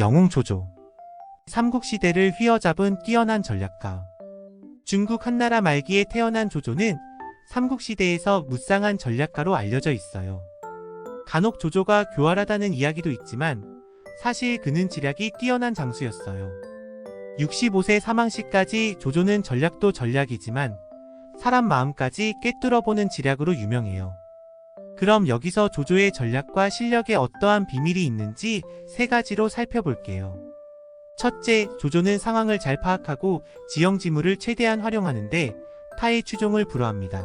영웅 조조. 삼국시대를 휘어잡은 뛰어난 전략가. 중국 한나라 말기에 태어난 조조는 삼국시대에서 무쌍한 전략가로 알려져 있어요. 간혹 조조가 교활하다는 이야기도 있지만 사실 그는 지략이 뛰어난 장수였어요. 65세 사망 시까지 조조는 전략도 전략이지만 사람 마음까지 꿰뚫어보는 지략으로 유명해요. 그럼 여기서 조조의 전략과 실력에 어떠한 비밀이 있는지 세 가지로 살펴볼게요. 첫째, 조조는 상황을 잘 파악하고 지형지물을 최대한 활용하는데 타의 추종을 불허합니다.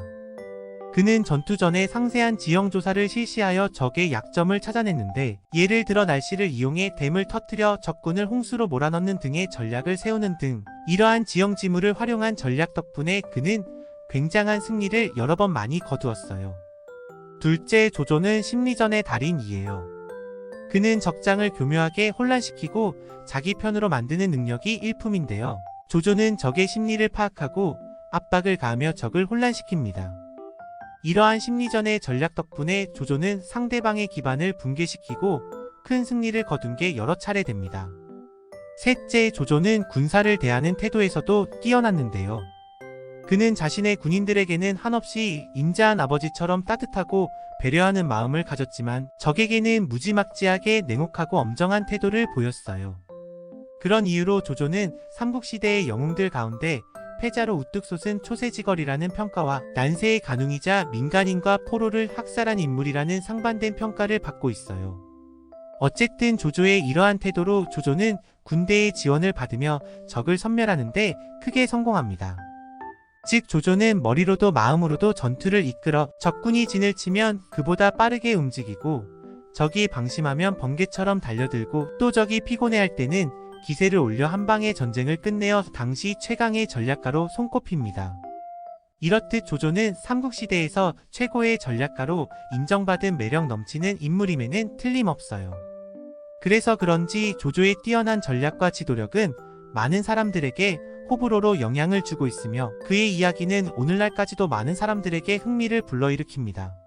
그는 전투 전에 상세한 지형 조사를 실시하여 적의 약점을 찾아냈는데 예를 들어 날씨를 이용해 댐을 터뜨려 적군을 홍수로 몰아넣는 등의 전략을 세우는 등 이러한 지형 지물을 활용한 전략 덕분에 그는 굉장한 승리를 여러 번 많이 거두었어요. 둘째 조조는 심리전의 달인이에요. 그는 적장을 교묘하게 혼란시키고 자기 편으로 만드는 능력이 일품인데요. 조조는 적의 심리를 파악하고 압박을 가하며 적을 혼란시킵니다. 이러한 심리전의 전략 덕분에 조조는 상대방의 기반을 붕괴시키고 큰 승리를 거둔 게 여러 차례 됩니다. 셋째, 조조는 군사를 대하는 태도에서도 뛰어났는데요. 그는 자신의 군인들에게는 한없이 인자한 아버지처럼 따뜻하고 배려하는 마음을 가졌지만 적에게는 무지막지하게 냉혹하고 엄정한 태도를 보였어요. 그런 이유로 조조는 삼국시대의 영웅들 가운데 패자로 우뚝 솟은 초세지걸이라는 평가와 난세의 간웅이자 민간인과 포로를 학살한 인물이라는 상반된 평가를 받고 있어요. 어쨌든 조조의 이러한 태도로 조조는 군대의 지원을 받으며 적을 섬멸하는데 크게 성공합니다. 즉 조조는 머리로도 마음으로도 전투를 이끌어 적군이 진을 치면 그보다 빠르게 움직이고 적이 방심하면 번개처럼 달려들고 또 적이 피곤해할 때는 기세를 올려 한 방에 전쟁을 끝내어 당시 최강의 전략가로 손꼽힙니다. 이렇듯 조조는 삼국시대에서 최고의 전략가로 인정받은 매력 넘치는 인물임에는 틀림없어요. 그래서 그런지 조조의 뛰어난 전략과 지도력은 많은 사람들에게 호불호로 영향을 주고 있으며 그의 이야기는 오늘날까지도 많은 사람들에게 흥미를 불러일으킵니다.